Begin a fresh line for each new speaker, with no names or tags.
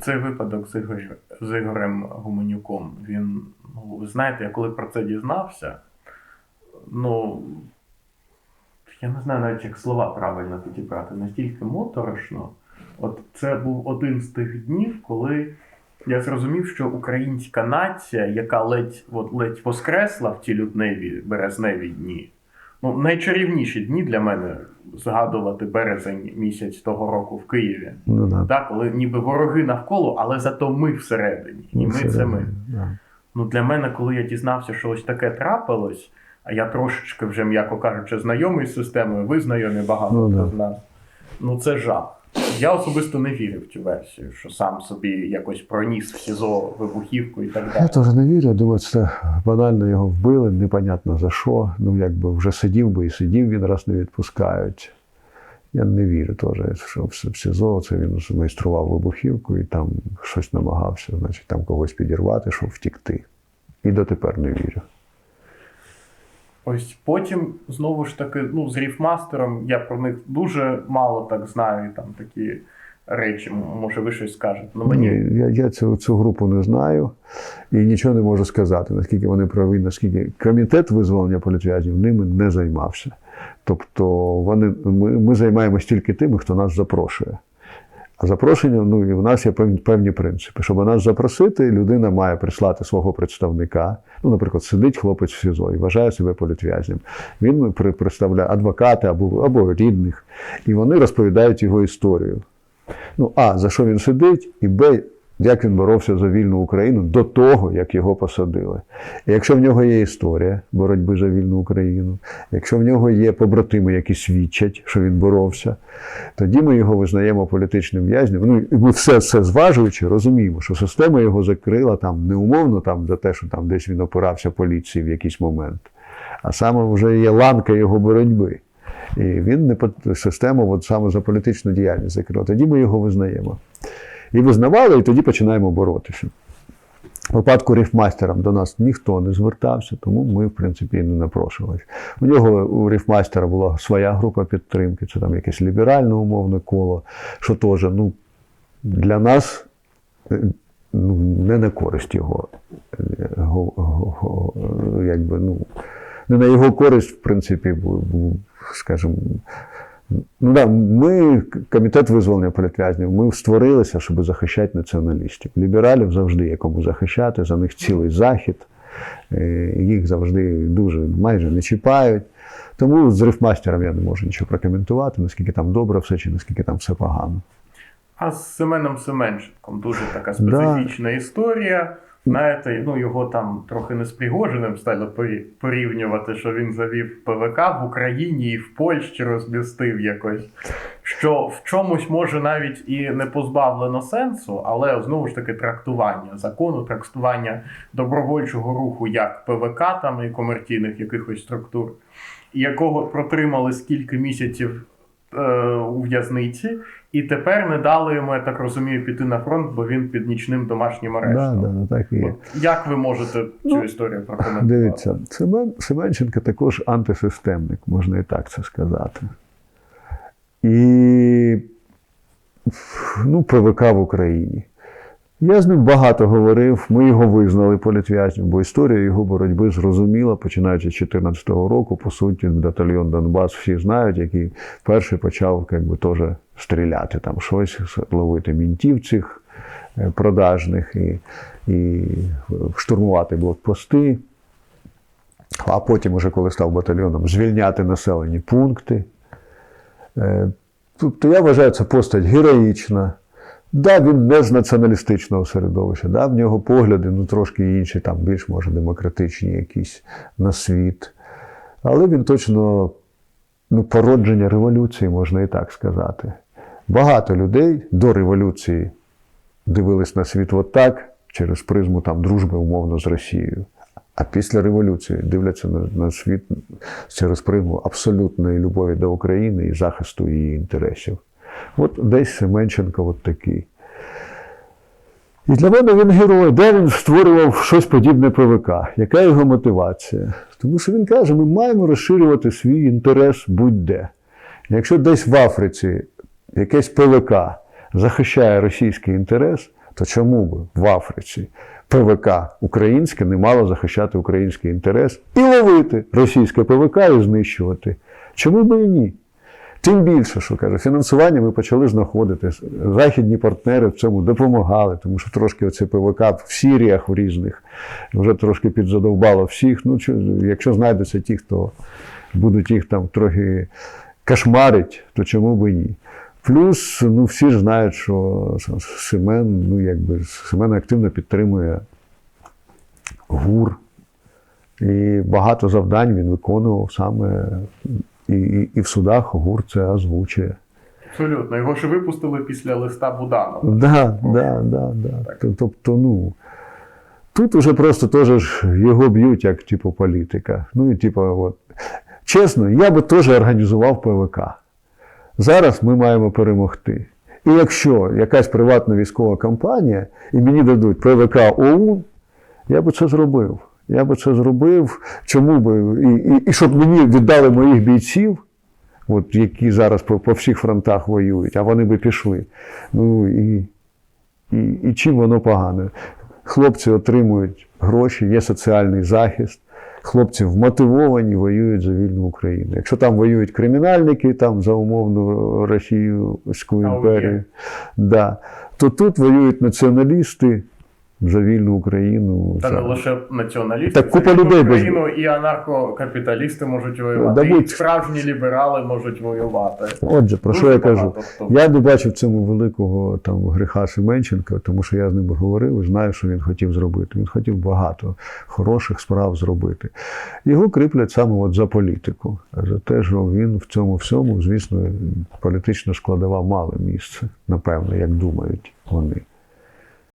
цей випадок з, Ігор... з Ігорем Гуменюком, він, ну, знаєте, я коли про це дізнався, ну, я не знаю навіть, як слова правильно підібрати, настільки моторошно. От це був один з тих днів, коли я зрозумів, що українська нація, яка ледь, от, ледь воскресла в ті лютневі березневі дні, ну, найчарівніші дні для мене згадувати березень місяць того року в Києві.
Ну, да.
Так, коли ніби вороги навколо, але зато ми всередині. І ми це ми.
Да.
Ну, для мене, коли я дізнався, що ось таке трапилось, а я трошечки вже, м'яко кажучи, знайомий з системою, ви знайомі багато
Ну,
хто
да.
з нас. Ну це жах. Я особисто не вірив в цю версію, що сам собі якось проніс в СІЗО вибухівку і так далі.
Я теж не вірю. Думаю, це банально його вбили, непонятно за що. Ну, якби вже сидів би і сидів, він раз не відпускають. Я не вірю теж, що в СІЗО це він змайстрував вибухівку і там щось намагався, значить, там когось підірвати, щоб втікти. І дотепер не вірю.
Ось потім знову ж таки, ну, з ріфмастером я про них дуже мало так знаю, там такі речі, може, ви щось скажете. Ну, мені
Ні, я, я цю, цю групу не знаю і нічого не можу сказати, наскільки вони праві, наскільки комітет визволення політв'язнів ними не займався. Тобто вони, ми, ми займаємось тільки тими, хто нас запрошує. А запрошення, ну і в нас є певні, принципи. Щоб нас запросити, людина має прислати свого представника. Ну, наприклад, сидить хлопець в СІЗО і вважає себе політв'язнем. Він представляє адвоката або, або рідних, і вони розповідають його історію. Ну, А, за що він сидить, і Б, як він боровся за вільну Україну до того, як його посадили. І якщо в нього є історія боротьби за вільну Україну, якщо в нього є побратими, які свідчать, що він боровся, тоді ми його визнаємо політичним в'язнем. Ну, і ми все це зважуючи, розуміємо, що система його закрила там не умовно там, за те, що там десь він опирався поліції в якийсь момент, а саме вже є ланка його боротьби. І він не систему от саме за політичну діяльність закрила. Тоді ми його визнаємо. І визнавали, і тоді починаємо боротися. В випадку ріфмастером до нас ніхто не звертався, тому ми, в принципі, і не напрошувалися. У нього у ріфмастера була своя група підтримки, це там якесь ліберальне умовне коло, що теж ну, для нас е, ну, не на користь його, е, якби, ну, не на його користь, в принципі, скажімо, Ну да, ми, комітет визволення політв'язнів, ми створилися, щоб захищати націоналістів. Лібералів завжди є кому захищати, за них цілий захід, е, їх завжди дуже майже не чіпають. Тому з рифмастером я не можу нічого прокоментувати, наскільки там добре все чи наскільки там все погано.
А з Семеном Семенченком дуже така специфічна історія. Знаєте, ну його там трохи не з Пригожиним стали порівнювати, що він завів ПВК в Україні і в Польщі розмістив якось. Що в чомусь може навіть і не позбавлено сенсу, але знову ж таки трактування закону, трактування добровольчого руху як ПВК там і комерційних якихось структур, якого протримали скільки місяців у в'язниці, і тепер не дали йому, я так розумію, піти на фронт, бо він під нічним домашнім
Да,
арештом.
да, так і є.
От як ви можете цю
Ну,
історію прокоментувати?
Дивіться, Семен, Семенченко також антисистемник, можна і так це сказати. І ну, ПВК в Україні. Я з ним багато говорив, ми його визнали політв'язнем, бо історія його боротьби зрозуміла, починаючи з 2014 року, по суті, батальйон Донбас всі знають, який перший почав як би, теж стріляти, там щось, ловити мінтів цих е, продажних і, і штурмувати блокпости. А потім, уже коли став батальйоном, звільняти населені пункти. Е, Тобто я вважаю, це постать героїчна. Да, він не з націоналістичного середовища, да, в нього погляди ну, трошки інші, там більш може демократичні якісь на світ. Але він точно ну, породження революції, можна і так сказати. Багато людей до революції дивились на світ отак, через призму там, дружби умовно з Росією. А після революції дивляться на, на світ через призму абсолютної любові до України і захисту її інтересів. От десь Семенченко от такий. І для мене він герой, де він створював щось подібне ПВК, яка його мотивація? Тому що він каже, ми маємо розширювати свій інтерес будь-де. Якщо десь в Африці якесь ПВК захищає російський інтерес, то чому б в Африці ПВК українське не мало захищати український інтерес і ловити російське ПВК і знищувати? Чому б і ні? Тим більше, що каже, фінансування ми почали знаходити. Західні партнери в цьому допомагали, тому що трошки оце ПВК в Сіріях в різних вже трошки підзадовбало всіх. Ну, якщо знайдуться ті, хто будуть їх там трохи кошмарить, то чому б і ні? Плюс, ну всі ж знають, що Семен, ну якби Семен активно підтримує ГУР. І багато завдань він виконував саме і, і, і в судах ГУР це озвучує.
Абсолютно. Його ж випустили після листа Буданова.
Да, да, да, да. Тобто, ну. Тут уже просто теж його б'ють як типу політика. Ну і типу, от. Чесно, я би теж організував ПВК. Зараз ми маємо перемогти. І якщо якась приватна військова компанія і мені дадуть ПВК ОУН, я би це зробив. Я би це зробив. Чому би? І, і, і щоб мені віддали моїх бійців, от, які зараз по, по всіх фронтах воюють, а вони би пішли. Ну і, і, і чим воно погане? Хлопці отримують гроші, є соціальний захист. Хлопці вмотивовані, воюють за вільну Україну. Якщо там воюють кримінальники, там за умовну Російську імперію, да, то тут воюють націоналісти за вільну Україну.
Та не лише націоналісти,
Так купа
це і
без-
і анархокапіталісти можуть воювати,
Да
і справжні ліберали можуть воювати.
Отже, про
Дуже
що я кажу?
хто.
Я не бачив в цьому великого там гріха Семенченка, тому що я з ним говорив і знаю, що він хотів зробити. Він хотів багато хороших справ зробити. Його кріплять саме от за політику, за те, що він в цьому всьому, звісно, політична складова мала місце, напевно, як думають вони.